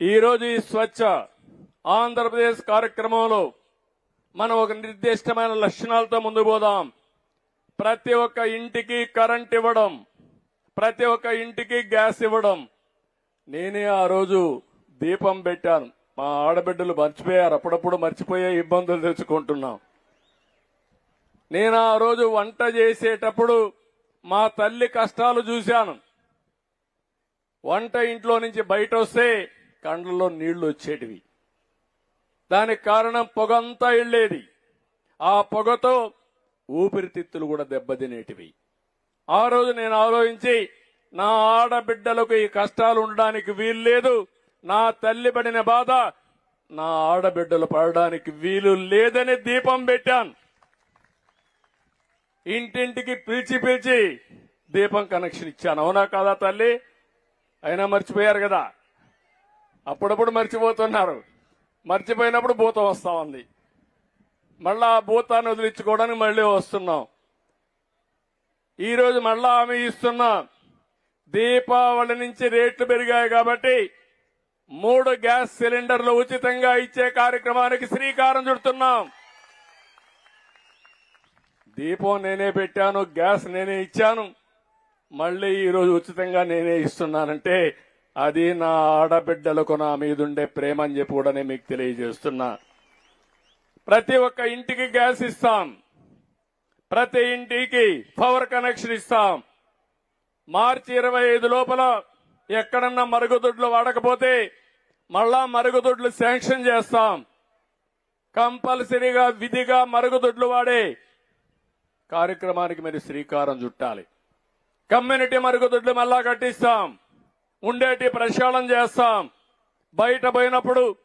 ఈరోజు ఈ స్వచ్ఛ ఆంధ్రప్రదేశ్ కార్యక్రమంలో మనం ఒక నిర్దిష్టమైన లక్షణాలతో ముందు పోదాం. ప్రతి ఒక్క ఇంటికి కరెంట్ ఇవ్వడం ప్రతి ఒక్క ఇంటికి గ్యాస్ ఇవ్వడం. నేనే ఆ రోజు దీపం పెట్టాను. మా ఆడబిడ్డలు మర్చిపోయారు. అప్పుడప్పుడు మర్చిపోయే ఇబ్బందులు తెచ్చుకుంటున్నాం. నేను ఆ రోజు వంట చేసేటప్పుడు మా తల్లి కష్టాలు చూశాను. వంట ఇంట్లో నుంచి బయట వస్తే కండ్లలో నీళ్ళు వచ్చేటివి. దానికి కారణం పొగంతా వెళ్ళేది. ఆ పొగతో ఊపిరితిత్తులు కూడా దెబ్బతినేటివి. ఆ రోజు నేను ఆలోచించి నా ఆడబిడ్డలకు ఈ కష్టాలు ఉండడానికి వీలు లేదు నా తల్లి పడిన బాధ నా ఆడబిడ్డలు పడడానికి వీలు లేదని దీపం పెట్టాను. ఇంటింటికి పిలిచి పిలిచి దీపం కనెక్షన్ ఇచ్చాను. అవునా కాదా తల్లి? అయినా మర్చిపోయారు కదా? అప్పుడప్పుడు మర్చిపోతున్నారు. మర్చిపోయినప్పుడు భూతం వస్తూ ఉంది. మళ్ళా ఆ భూతాన్ని వదిలించుకోవడానికి మళ్ళీ వస్తున్నాం. ఈరోజు మళ్ళా ఆమె ఇస్తున్నా. దీపావళి నుంచి రేట్లు పెరిగాయి కాబట్టి మూడు గ్యాస్ సిలిండర్లు ఉచితంగా ఇచ్చే కార్యక్రమానికి శ్రీకారం చుడుతున్నాం. దీపం నేనే పెట్టాను గ్యాస్ నేనే ఇచ్చాను. మళ్ళీ ఈరోజు ఉచితంగా నేనే ఇస్తున్నానంటే అది నా ఆడబిడ్డలకు నా మీదుండే ప్రేమ అని చెప్పి కూడా నేను మీకు తెలియజేస్తున్నా. ప్రతి ఒక్క ఇంటికి గ్యాస్ ఇస్తాం. ప్రతి ఇంటికి పవర్ కనెక్షన్ ఇస్తాం. మార్చి ఇరవై ఐదు లోపల ఎక్కడన్నా మరుగుదొడ్లు వాడకపోతే మళ్ళా మరుగుదొడ్లు శాంక్షన్ చేస్తాం. కంపల్సరీగా విధిగా మరుగుదొడ్లు వాడే కార్యక్రమానికి మీరు శ్రీకారం చుట్టాలి. కమ్యూనిటీ మరుగుదొడ్లు మళ్ళా కట్టిస్తాం. ఉండేటి ప్రక్షాళన చేస్తాం. బయట పోయినప్పుడు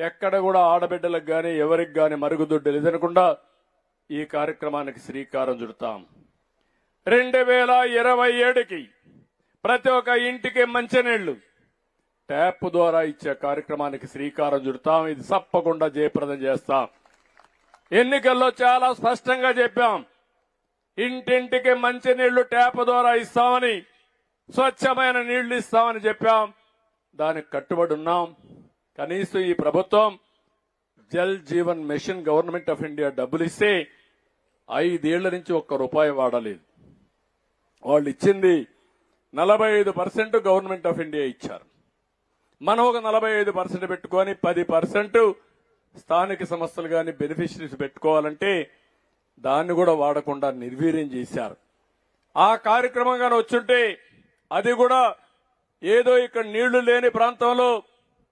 ఎక్కడ కూడా ఆడబిడ్డలకు కానీ ఎవరికి కానీ మరుగుదొడ్డు లేదనకుండా ఈ కార్యక్రమానికి శ్రీకారం చుడతాం. రెండు వేల ఇరవై ఏడుకి ప్రతి ఒక్క ఇంటికి మంచినీళ్ళు ట్యాప్ ద్వారా ఇచ్చే కార్యక్రమానికి శ్రీకారం చుడతాం. ఇది తప్పకుండా జయప్రదం చేస్తాం. ఎన్నికల్లో చాలా స్పష్టంగా చెప్పాం. ఇంటింటికి మంచినీళ్ళు ట్యాప్ ద్వారా ఇస్తామని స్వచ్ఛమైన నీళ్ళు ఇస్తామని చెప్పాం. దానికి కట్టుబడి ఉన్నాం. కనీసం ఈ ప్రభుత్వం Jal Jeevan mission government of India డబ్బులు ఇస్తే ఐదేళ్ళ నుంచి ఒక్క రూపాయి వాడలేదు. వాళ్ళు ఇచ్చింది నలభై ఐదు పర్సెంట్ గవర్నమెంట్ ఆఫ్ ఇండియా ఇచ్చారు. మనం ఒక నలభై ఐదు పర్సెంట్ పెట్టుకొని పది పర్సెంట్ స్థానిక సంస్థలు కానీ బెనిఫిషరీస్ పెట్టుకోవాలంటే దాన్ని కూడా వాడకుండా నిర్వీర్యం చేశారు. ఆ కార్యక్రమం కానీ వచ్చుంటే అది కూడా ఏదో ఇక్కడ నీళ్ళు లేని ప్రాంతంలో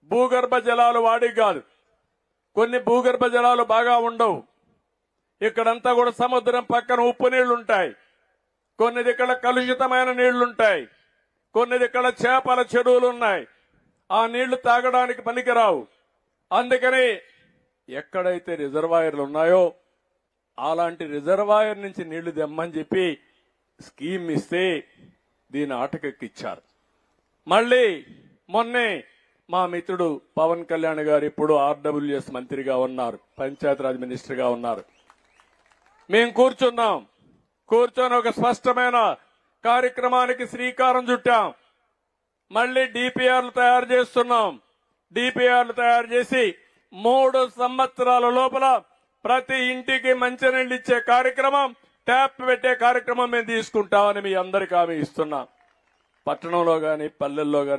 భూగర్భ జలాలు వాడి కాదు. కొన్ని భూగర్భ జలాలు బాగా ఉండవు. ఇక్కడంతా కూడా సముద్రం పక్కన ఉప్పు నీళ్ళుంటాయి. కొన్నిది కొన్ని ఇక్కడ కలుషితమైన నీళ్ళుంటాయి. కొన్ని ఇక్కడ చేపల చెరువులు ఉన్నాయి ఆ నీళ్ళు తాగడానికి పనికిరావు. అందుకని ఎక్కడైతే రిజర్వాయర్లు ఉన్నాయో అలాంటి రిజర్వాయర్ నుంచి నీళ్ళు తెమ్మని చెప్పి స్కీమ్ ఇస్తే దీని ఆటకెక్కిచ్చారు. మళ్ళీ మొన్నే మా మిత్రుడు పవన్ కళ్యాణ్ గారు ఇప్పుడు ఆర్డబ్ల్యూఎస్ మంత్రిగా ఉన్నారు పంచాయతీరాజ్ మినిస్టర్గా ఉన్నారు. మేము కూర్చున్నాం. కూర్చొని ఒక స్పష్టమైన కార్యక్రమానికి శ్రీకారం చుట్టాం. మళ్ళీ డిపిఆర్లు తయారు చేస్తున్నాం. డిపిఆర్లు తయారు చేసి మూడు సంవత్సరాల లోపల ప్రతి ఇంటికి మంచినీళ్ళు ఇచ్చే కార్యక్రమం ట్యాప్ పెట్టే కార్యక్రమం మేము తీసుకుంటామని మీ అందరికీ హామీ ఇస్తున్నాం. పట్టణంలో గాని పల్లెల్లో కానీ